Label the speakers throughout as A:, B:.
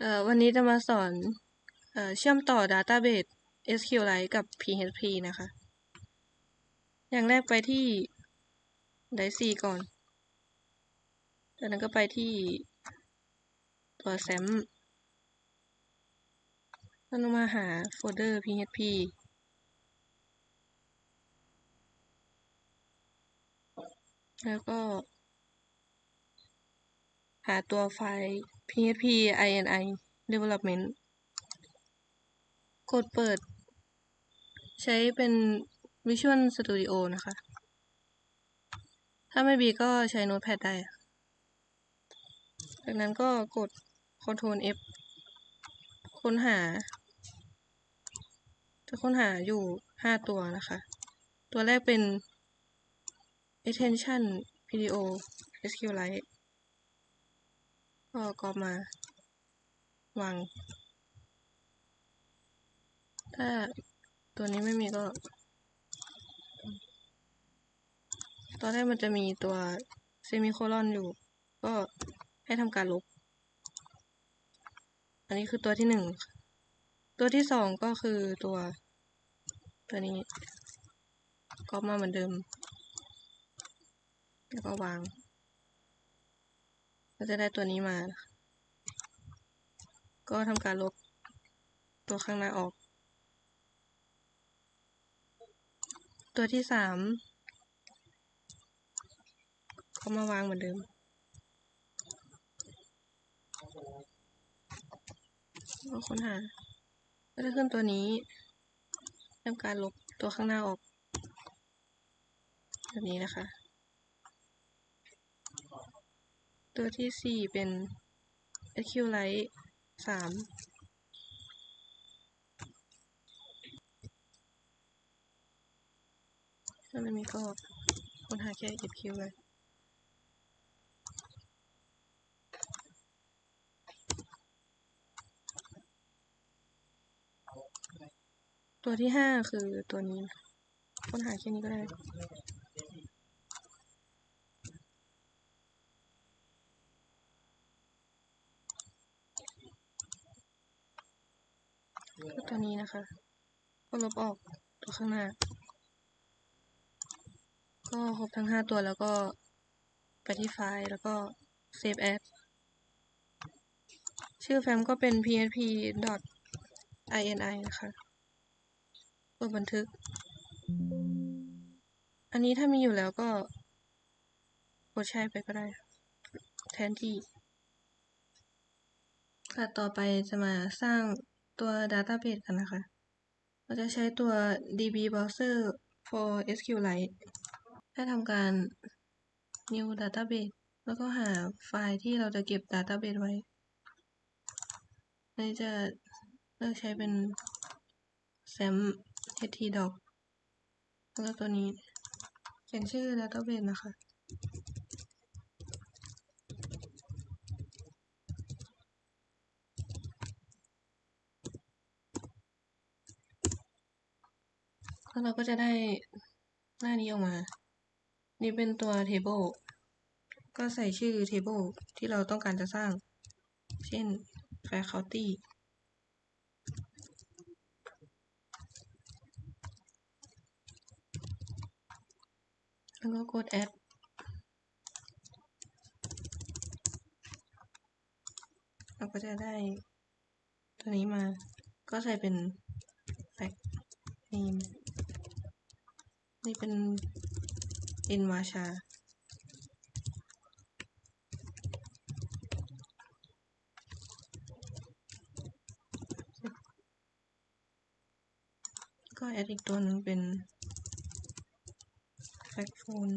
A: เอ่อวันนี้จะมาสอนเอ่อเชื่อมต่อ Database SQLite กับ PHP นะคะ อย่างแรกไปที่ Dice ก่อน จากนั้นก็ไปที่ตัว SAM แล้วมาหาโฟลเดอร์ PHP แล้วก็ หาตัวไฟล์ php ini development กดเปิด ใช้เป็น Visual Studio นะคะ ถ้าไม่มีก็ใช้ Notepad ได้ จากนั้นก็กด Ctrl F ค้นหา จะค้นหาอยู่ 5 ตัวนะคะ ตัวแรกเป็น extension video SQLite ก็ก็มาวาง ถ้าตัวนี้ไม่มีก็ ตอนแรกมันจะมีตัวเซมิโคลอนอยู่ ก็ให้ทำการลบ อันนี้คือตัวที่หนึ่ง ตัวที่สองก็คือตัว ตัวนี้ ก็มาเหมือนเดิม แล้วก็วาง ก็จะได้ตัวนี้มาก็ทำการลบตัวข้างหน้าออก ตัวที่สามก็มาวางเหมือนเดิม ก็ค้นหา ก็จะขึ้นตัวนี้ทำการลบตัวข้างหน้าออก แบบนี้นะคะ ตัวที่สี่เป็น SQLite สามถ้าไม่มีก็ค้นหาแค่ SQ เลยตัวที่ห้าคือตัวนี้ค้นหาแค่นี้ก็ได้ ตัวนี้นะคะ ก็ลบออกตัวข้างหน้า ก็ครบทั้งห้าตัวแล้วก็ไปที่ไฟล์แล้วก็ save as ชื่อแฟ้มก็เป็น php ini นะคะกดบันทึก อันนี้ถ้ามีอยู่แล้วก็กดใช้ไปก็ได้ แทนที่ค่ะต่อไปจะมาสร้าง ตัว Database กันนะคะ เราจะใช้ตัว db browser for SQLite ให้ทำการ new database แล้วก็หาไฟล์ที่เราจะเก็บ database ไว้ในจะเลือกใช้เป็น sam htdoc แล้วก็ตัวนี้เขียนชื่อ database นะคะ แล้วเราก็จะได้หน้านี้ออกมา นี่เป็นตัว table ก็ใส่ชื่อ table ที่เราต้องการจะสร้าง เช่น faculty แล้วก็กด add เราก็จะได้ตัวนี้มา ก็ใส่เป็น fact name นี่เป็นอินมาชา ก็แอดอีกตัวหนึ่งเป็นแฟกโฟน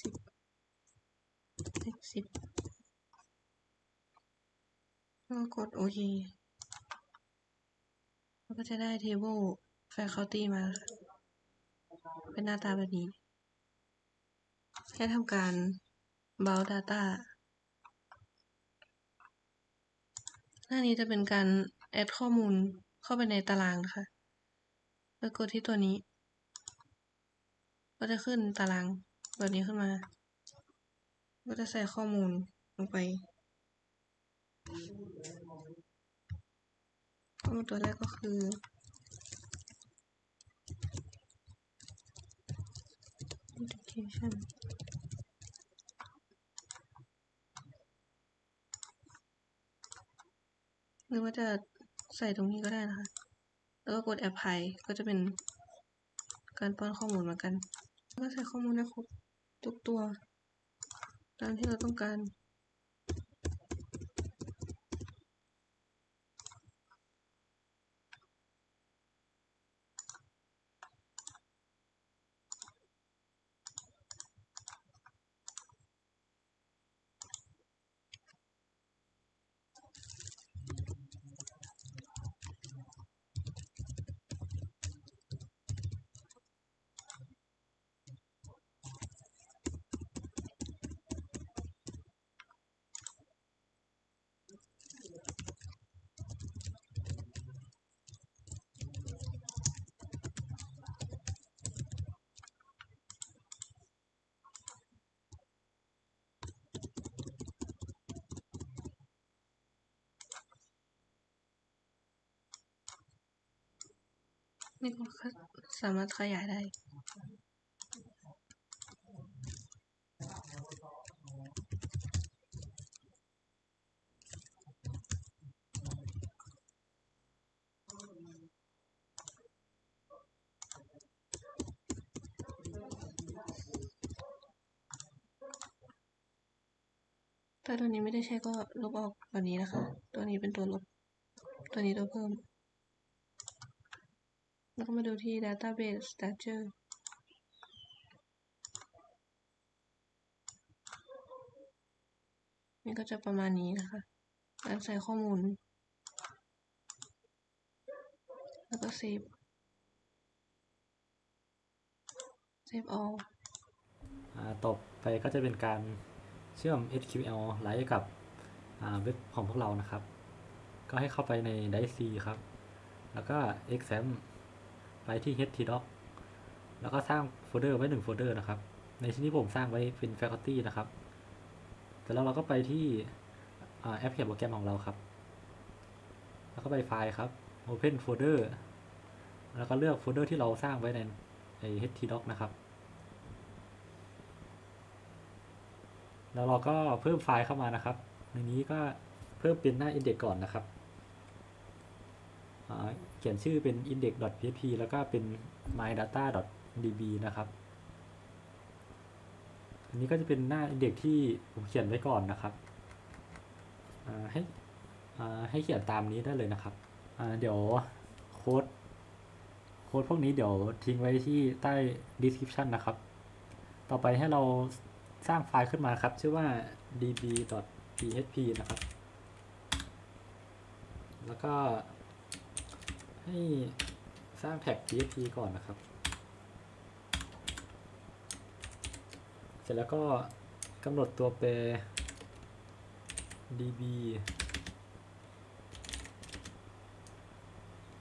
A: สิบเลขสิบแล้ว ก็กดโอเคแล้วก็จะได้ table faculty มา เป็นหน้าตาแบบนี้ให้ทำการ bound data หน้านี้จะเป็นการ add ข้อมูลเข้าไปในตารางนะคะแล้วกดที่ตัวนี้ ก็จะขึ้นตารางแบบนี้ขึ้นมา ก็จะใส่ข้อมูลลงไป ข้อมูลตัวแรกก็คือ education หรือว่าจะใส่ตรงนี้ก็ได้นะคะ แล้วก็กด apply ก็จะเป็นการป้อนข้อมูลเหมือนกัน ก็ใส่ข้อมูลให้ครบทุกตัว ตามที่เราต้องการ นี่ก็สามารถขยายได้ถ้าตัวนี้ไม่ได้ใช้ก็ลบออกแบบนี้นะคะ ตัวนี้เป็นตัวลบ ตัวนี้ตัวเพิ่ม แล้วก็มาดูที่ database structure นี่ก็จะประมาณนี้นะคะการใส่ข้อมูล แล้วก็ save save all
B: อ่าต่อไปก็จะเป็นการเชื่อม SQL ไลฟ์กับเว็บของพวกเรานะครับ ก็ให้เข้าไปใน DIC ครับ แล้วก็ exam ไปที่ htdoc แล้วก็สร้างโฟลเดอร์ไว้หนึ่งโฟลเดอร์นะครับ ในที่นี้ผมสร้างไว้เป็น faculty นะครับเสร็จแล้วเราก็ไปที่แอปเขียนโปรแกรมของเราครับ แล้วก็ไปไฟล์ครับ open folder แล้วก็เลือกโฟลเดอร์ที่เราสร้างไว้ในใน htdoc นะครับ แล้วเราก็เพิ่มไฟล์เข้ามานะครับ ในนี้ก็เพิ่มเป็นหน้า index ก่อนนะครับ เขียนชื่อเป็น index.php แล้วก็เป็น mydata.db นะครับ อันนี้ก็จะเป็นหน้า index ที่ผมเขียนไว้ก่อนนะครับให้ให้เขียนตามนี้ได้เลยนะครับ เดี๋ยวโค้ดโค้ดพวกนี้เดี๋ยวทิ้งไว้ที่ใต้ description นะครับ ต่อไปให้เราสร้างไฟล์ขึ้นมาครับ ชื่อว่า db.php นะครับ แล้วก็ ให้สร้างแท็ก php ก่อนนะครับ เสร็จแล้วก็กำหนดตัวแปร db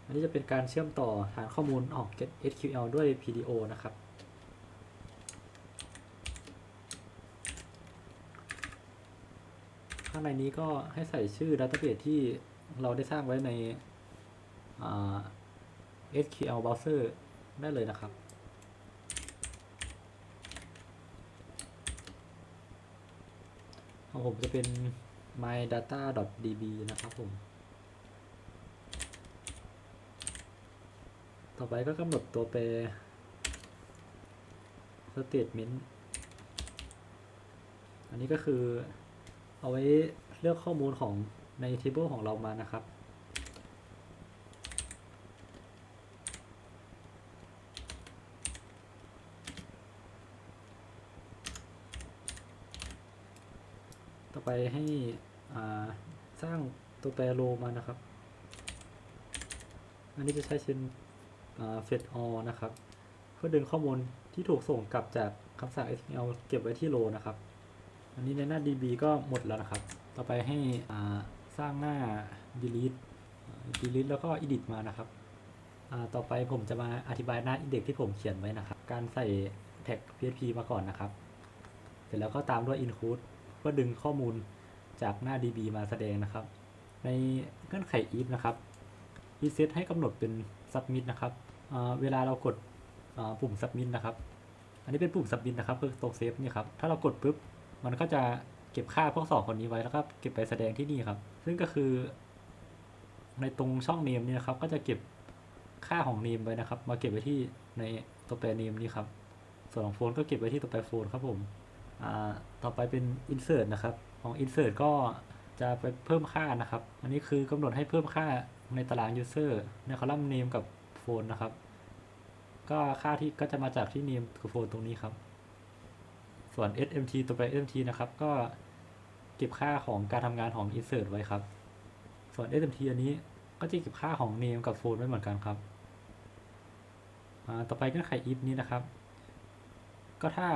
B: อันนี้จะเป็นการเชื่อมต่อฐานข้อมูลออก get SQL ด้วย PDO นะครับ ข้างในนี้ก็ให้ใส่ชื่อ Database ที่เราได้สร้างไว้ใน SQL Browser ได้เลยนะครับ ของผมจะเป็น mydata.db นะครับผม ต่อไปก็กำหนดตัวแปร statement อันนี้ก็คือเอาไว้เลือกข้อมูลของใน table ของเรามานะครับ ต่อไป ให้สร้างตัวแปรโลมานะครับ อันนี้จะใช้เป็นอ่า fetch all นะครับ เพื่อดึงข้อมูลที่ถูกส่งกลับจากคำสั่ง SQL เก็บไว้ที่โลนะครับ อันนี้ในหน้า DB ก็หมดแล้วนะครับ ต่อไปให้สร้างหน้า delete delete แล้วก็ edit มานะครับ ต่อไปผมจะมาอธิบายหน้า index ที่ผมเขียนไว้นะครับ การใส่แท็ก php มาก่อนนะครับ เสร็จแล้วก็ตามด้วย include เพื่อดึงข้อมูลจากหน้า db มาแสดงนะครับ ในเงื่อนไข if นะครับ reset ให้กำหนดเป็น submit นะครับเวลาเรากดปุ่ม submit นะครับ อันนี้เป็นปุ่ม submit นะครับคือตรง save นี่ครับ ถ้าเรากดปุ๊บ มันก็จะเก็บค่าพวกสองคนนี้ไว้แล้วก็เก็บไปแสดงที่นี่ครับ ซึ่งก็คือ ในตรงช่อง name เนี่ยนะครับ ก็จะเก็บค่าของ name ไว้นะครับ มาเก็บไว้ที่ในตัวแปร name นี่ครับ ส่วนของโฟนก็เก็บไว้ที่ตัวแปรโฟนครับผม ต่อไปเป็น insert นะครับ ของ insert ก็จะไปเพิ่มค่านะครับ อันนี้คือกำหนดให้เพิ่มค่าในตาราง user ในคอลัมน์ name กับโฟนนะครับ ก็ค่าที่ก็จะมาจากที่ name กับโฟนตรงนี้ครับ ส่วน SMT ตัวแป SMT นะครับ ก็เก็บค่าของการทำงานของ insert ไว้ครับ ส่วน SMT อันนี้ก็จะเก็บค่าของ name กับ phone ไว้เหมือนกันครับ ต่อไปเงื่อนไข if นี้นะครับ ก็ถ้า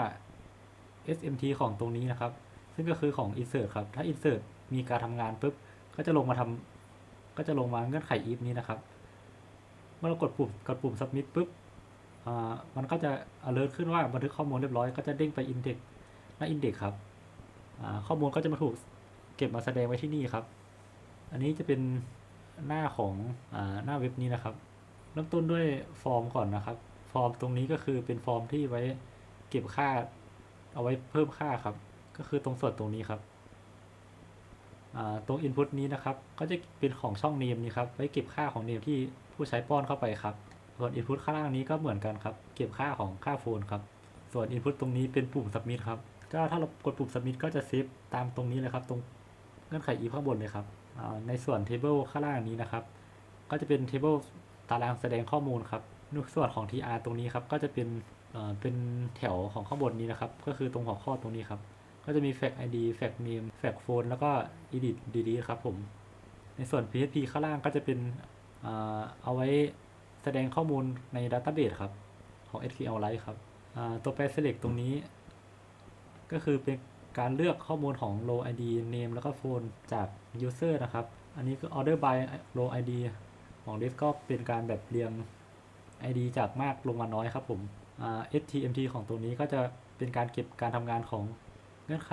B: SMT ของตรงนี้นะครับ ซึ่งก็คือของ insert ครับ ถ้า insert มีการทำงานปุ๊บ ก็จะลงมาทำก็จะลงมาเงื่อนไข if นี้นะครับ เมื่อเรากดปุ่มกดปุ่ม submit ปุ๊บอ่ามันก็จะ alert ขึ้นว่าบันทึกข้อมูลเรียบร้อย ก็จะเด้งไป index หน้า index ครับอ่าข้อมูลก็จะมาถูกเก็บมาแสดงไว้ที่นี่ครับ อันนี้จะเป็นหน้าของอ่าหน้าเว็บนี้นะครับ เริ่มต้นด้วยฟอร์มก่อนนะครับ ฟอร์มตรงนี้ก็คือเป็นฟอร์มที่ไว้เก็บค่า เอาไว้เพิ่มค่าครับ ก็คือตรงส่วนตรงนี้ครับอ่าตรง input นี้นะครับ ก็จะเป็นของช่อง name นี้ครับ ไว้เก็บค่าของ name ที่ผู้ใช้ป้อนเข้าไปครับ ส่วน input ข้างล่างนี้ก็เหมือนกันครับ เก็บค่าของค่าโฟนครับ ส่วน input ตรงนี้เป็นปุ่ม submit ครับ ก็ถ้าเรากดปุ่ม submit ก็จะเซฟตามตรงนี้เลยครับ ตรงเงื่อนไข if ข้างบนเลยครับอ่าในส่วน table ข้างล่างนี้นะครับ ก็จะเป็น table ตารางแสดงข้อมูลครับนส่วนของ tr ตรงนี้ครับ ก็จะเป็น เป็นแถวของข้างบนนี้นะครับ ก็คือตรงหัวข้อตรงนี้ครับ ก็จะมี f a c id f a c name f a c phone แล้วก็ edit delete ครับผม ในส่วน php ข้างล่างก็จะเป็นเอาไว้แสดงข้อมูลใน database ครับ ของ SQLite ครับตัวแปร select ตรงนี้ ก็คือเป็นการเลือกข้อมูลของ row id name แล้วก็ phone จาก user นะครับ อันนี้คือ order by row id ของ list ก็เป็นการแบบเรียง id จากมากลงมาน้อยครับผม stmt ของตรงนี้ก็จะเป็นการเก็บการทำงานของเงื่อนไข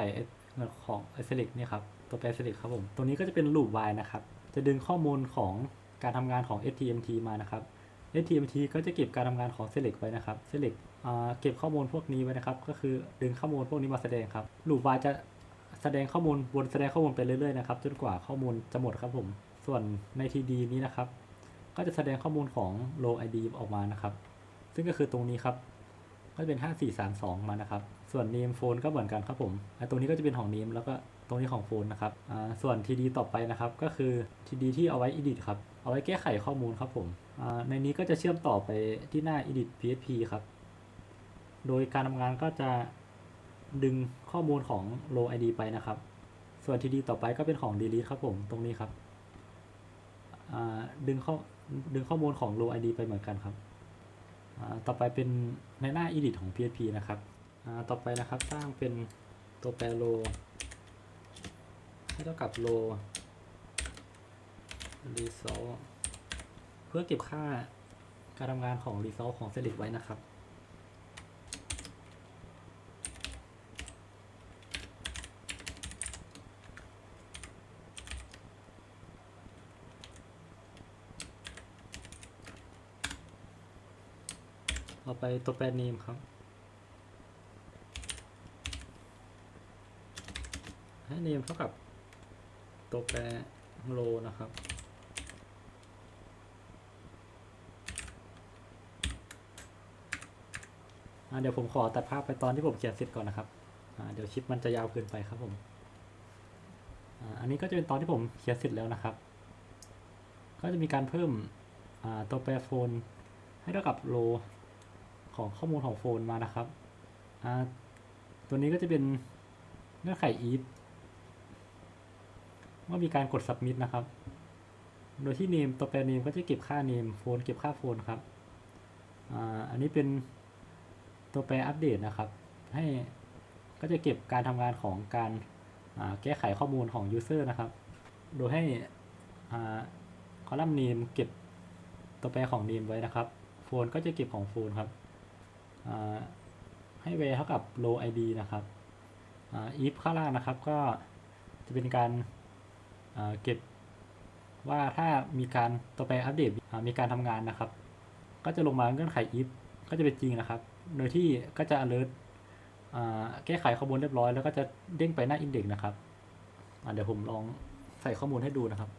B: ของ select เนี่ยครับ ตัวแปร select ครับผมตรงนี้ก็จะเป็น loop while นะครับ จะดึงข้อมูลของการทำงานของ stmt มานะครับ stmt ก็จะเก็บการทำงานของ select ไว้นะครับ select เก็บข้อมูลพวกนี้ไว้นะครับ ก็คือดึงข้อมูลพวกนี้มาแสดงครับ loop while จะแสดงข้อมูลวนแสดงข้อมูลไปเรื่อยๆนะครับจนกว่าข้อมูลจะหมดครับผม ส่วนใน td นี้นะครับ ก็จะแสดงข้อมูลของ row id ออกมานะครับ ซึ่งก็คือตรงนี้ครับ ก็จะเป็น 5432 มานะครับ ส่วน name phone ก็เหมือนกันครับผมอ่าตรงนี้ก็จะเป็นของ name แล้วก็ตรงนี้ของ phone นะครับอ่าส่วน td ต่อไปนะครับ ก็คือ td ที่เอาไว้ edit ครับ เอาไว้แก้ไขข้อมูลครับผมอ่าในนี้ก็จะเชื่อมต่อไปที่หน้า edit php ครับ โดยการทำงานก็จะดึงข้อมูลของ row id ไปนะครับ ส่วน td ต่อไปก็เป็นของ delete ครับผม ตรงนี้ครับดึงข้อดึงข้อมูลของ row id ไปเหมือนกันครับ ต่อไปเป็นในหน้า edit ของ PHP นะครับ ต่อไปนะครับสร้างเป็นตัวแปร row ให้เท่ากับ row result เพื่อเก็บค่าการทำงานของ result ของ select ไว้นะครับ ต่อไปตัวแปร name ครับให้ name เท่ากับตัวแปร row นะครับ เดี๋ยวผมขอตัดภาพไปตอนที่ผมเขียนเสร็จก่อนนะครับ เดี๋ยวคลิปมันจะยาวเกินไปครับผมอ,อันนี้ก็จะเป็นตอนที่ผมเขียนเสร็จแล้วนะครับ ก็จะมีการเพิ่มตัวแปรโฟนให้เท่ากับ row ของข้อมูลของโฟนมานะครับตัวนี้ก็จะเป็นเงื่อนไข if เมื่อมีการกด submit นะครับ โดยที่ name ตัวแปร name ก็จะเก็บค่า name โฟนเก็บค่าโฟนครับอ,อันนี้เป็นตัวแปรอัปเดตนะครับ ให้ก็จะเก็บการทำงานของการแก้ไขข้อมูลของ user นะครับ โดยให้อ่าขอลัมน์ name เก็บตัวแปรของ name ไว้นะครับ โฟนก็จะเก็บของโฟนครับ ให้ where เท่ากับ row id นะครับ if ข้างล่างนะครับก็จะเป็นการเก็บว่าถ้ามีการตัวแปรอัปเดตมีการทำงานนะครับ ก็จะลงมาเงื่อนไข if ก็จะเป็นจริงนะครับ โดยที่ก็จะ alert อ่าแก้ไขข้อมูลเรียบร้อย แล้วก็จะเด้งไปหน้า index นะครับเดี๋ยวผมลองใส่ข้อมูลให้ดูนะครับ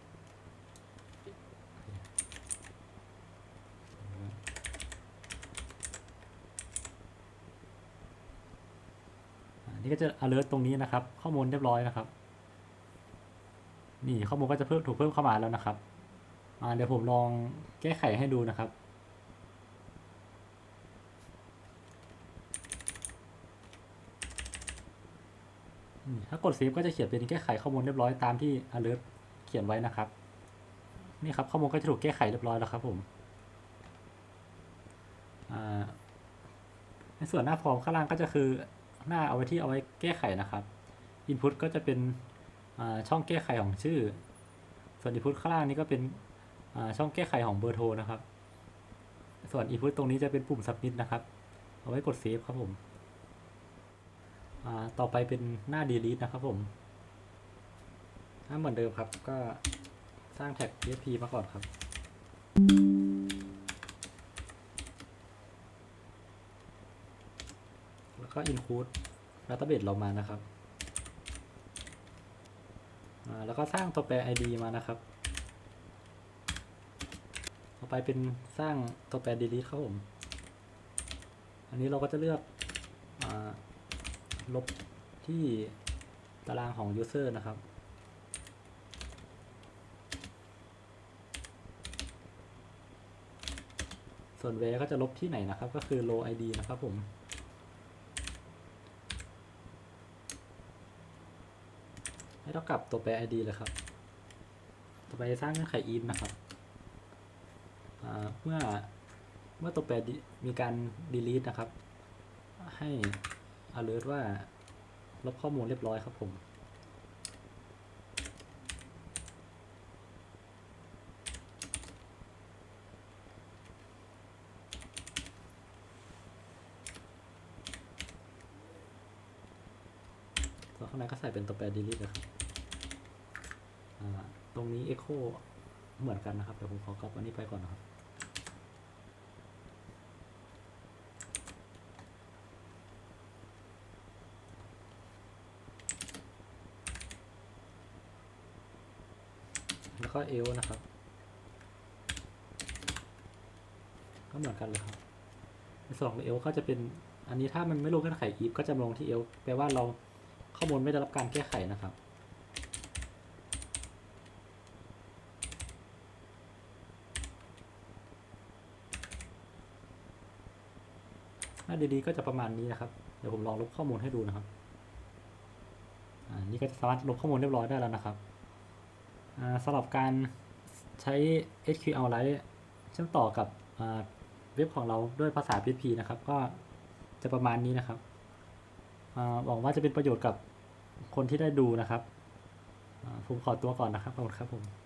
B: นี่ก็จะ alert ตรงนี้นะครับ ข้อมูลเรียบร้อยนะครับ นี่ข้อมูลก็จะเพิ่มถูกเพิ่มเข้ามาแล้วนะครับเดี๋ยวผมลองแก้ไขให้ดูนะครับ ถ้ากดเซฟก็จะเขียนเป็นแก้ไขข้อมูลเรียบร้อยตามที่ alert เขียนไว้นะครับ นี่ครับข้อมูลก็จะถูกแก้ไขเรียบร้อยแล้วครับผมในส่วนหน้าฟอร์มข้างล่างก็จะคือ หน้าเอาไว้ที่เอาไว้แก้ไขนะครับ input ก็จะเป็นช่องแก้ไขของชื่อ ส่วน input ข้างล่างนี้ก็เป็นช่องแก้ไขของเบอร์โทรนะครับ ส่วน input ตรงนี้จะเป็นปุ่ม submit นะครับ เอาไว้กดเซฟครับผม ต่อไปเป็นหน้า delete นะครับผม ถ้าเหมือนเดิมครับก็สร้างแท็ก PHP มาก่อนครับ แล้ว ก็ include database เรามานะครับ แล้วก็สร้างตัวแปร id มานะครับ ต่อไปเป็นสร้างตัวแปร delete ครับผม อันนี้เราก็จะเลือกอลบที่ตารางของ user นะครับส่วน where ก็จะลบที่ไหนนะครับ ก็คือ row id นะครับผม ให้เท่ากลับตัวแปร id เลยครับ ต่อไปสร้างเงื่อนไข if นะครับเมื่อเมื่อตัวแปรมีการ delete นะครับ ให้ alert ว่าลบข้อมูลเรียบร้อยครับผม ข้างในก็ใส่เป็นตัวแปร delete นะครับตรงนี้ echo เหมือนกันนะครับ เดี๋ยวผมขอกลับอันนี้ไปก่อนนะครับ แล้วก็เอลนะครับ ก็เหมือนกันเลยครับ ในส่วนของเอลก็จะเป็น อันนี้ถ้ามันไม่ลงเงื่อนไข if ก็จะลงที่เอลแปลว่าเรา ข้อมูลไม่ได้รับการแก้ไขนะครับ หน้าดีๆก็จะประมาณนี้นะครับ เดี๋ยวผมลองลบข้อมูลให้ดูนะครับอ่านี่ก็จะสามารถลบข้อมูลเรียบร้อยได้แล้วนะครับสำหรับการใช้ SQLite เชื่อมต่อกับเว็บของเราด้วยภาษา PHP นะครับ ก็จะประมาณนี้นะครับ หวังว่าจะเป็นประโยชน์กับคนที่ได้ดูนะครับ ผมขอตัวก่อนนะครับขอบคุณครับผม